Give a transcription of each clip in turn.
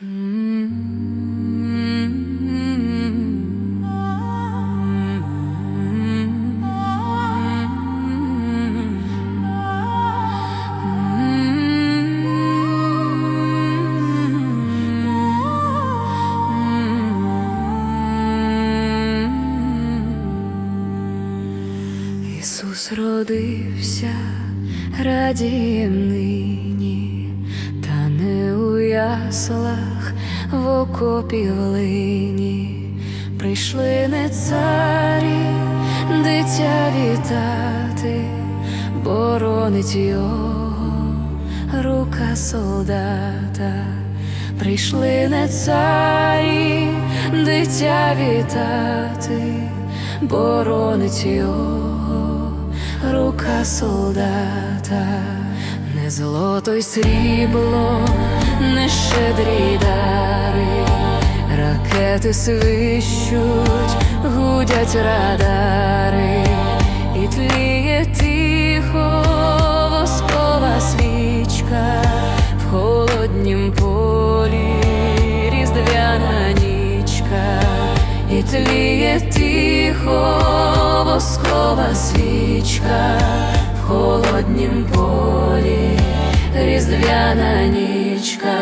Ісус родився, радієм нині, та не у яслах в окопі в. Прийшли не царі, дитя вітати, боронить його рука солдата. Прийшли не царі, дитя вітати, боронить його рука солдата, не золото й срібло, не щедрі дари, ракети свищуть, гудять радари, і тліє тихо воскова свічка в холоднім полі, різдвяна нічка, і тліє тихо воскова свічка в холоднім полі, різдвяна нічка,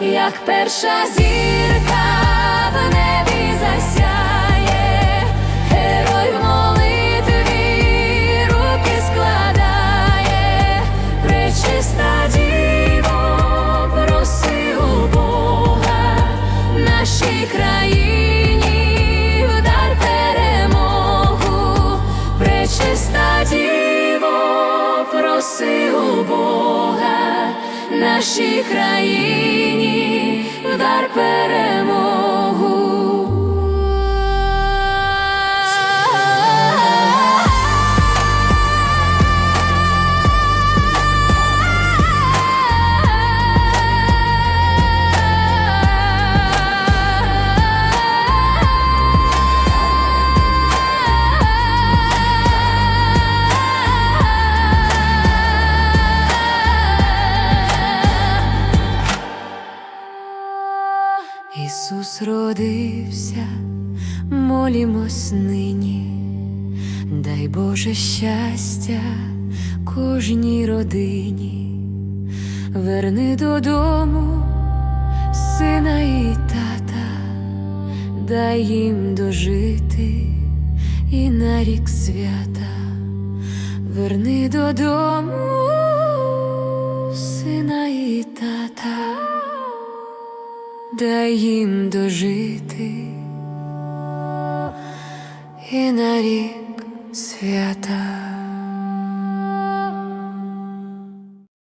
як перша зірка в небі засяє, нашій країні Ісус родився, молімось нині, дай Боже щастя кожній родині, верни додому сина і тата, дай їм дожити і на рік свята, верни додому сина і тата дай їм дожити і на рік свята.